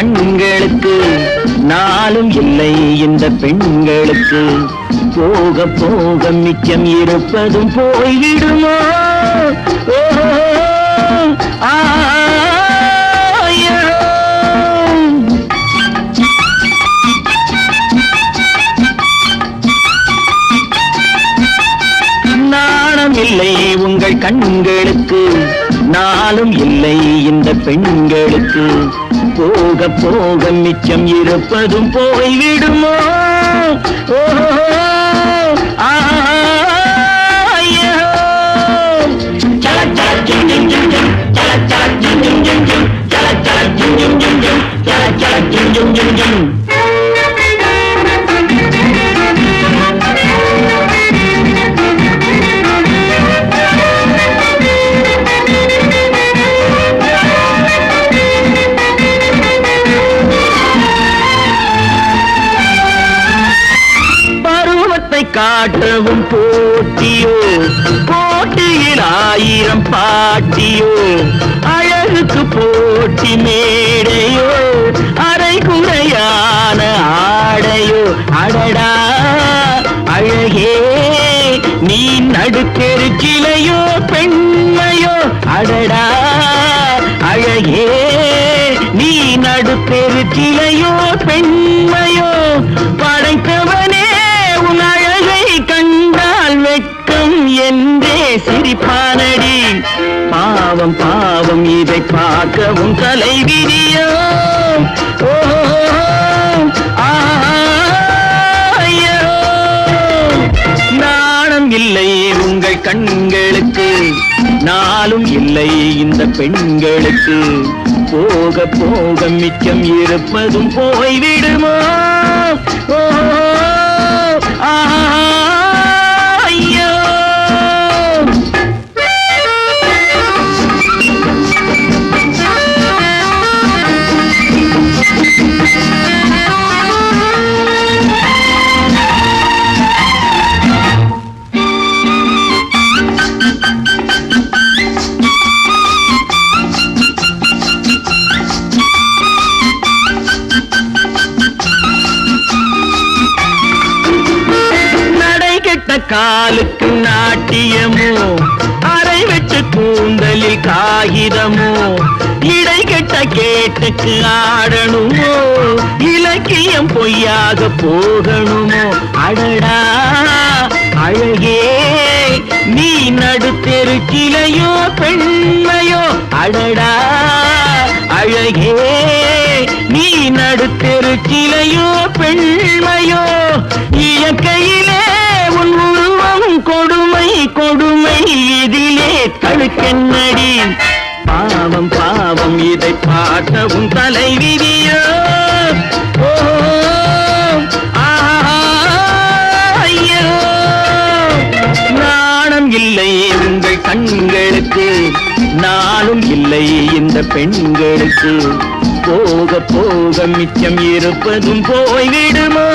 கண்களுக்கு நாளும் இல்லை இந்த பெண்களுக்கு. போக போக மிச்சம் இருப்பதும் போய்விடுமோ? ஓ, இல்லை உங்கள் கண்களுக்கு நாளும் இல்லை இந்த பெண்களுக்கு. போக போக மிச்சம் இருப்பதும் போய்விடுமோ ஓ, ஆயோ. சல காட்டவும் போட்டியோ? போட்டியில் ஆயிரம் பாட்டியோ? அழகுக்கு போட்டி மேடையோ? அரை குறையான ஆடையோ? அடடா அழகே நீ நடுத்தெரு கிளையோ பெண்மையோ அடடா அழகே நீ நடுத்தெரு கிளையோ சிரிப்பானடி. பாவம் பாவம் இதை பார்க்கவும் தலை விதியோ நாணம் இல்லை உங்கள் கண்களுக்கு நாளும் இல்லை இந்த பெண்களுக்கு. போக போக மிச்சம் இருப்பதும் போய்விடுமா? காலுக்கு நாட்டியமோ? அரை வச்சு கூந்தலில் காகிதமோ? இடை கெட்ட கேட்டுக்கு ஆடணுமோ? இலக்கியம் பொய்யாக போகணுமோ? அடடா அழகே நீ நடுத்தெரு கிளையோ பெண்மையோ அடடா அழகே நீ நடுத்தெரு கிளையோ பெண்மையோ இயற்கையிலே கொடுமை கொடுமை இதிலே கழுக்கென்னடி பாவம் பாவம் இதை பாட்டவும் தலை விதியோ நாணம் இல்லை உங்கள் கண்களுக்கு நாளும் இல்லை இந்த பெண்களுக்கு. போக போக மிச்சம் இருப்பதும் போய்விடுமோ?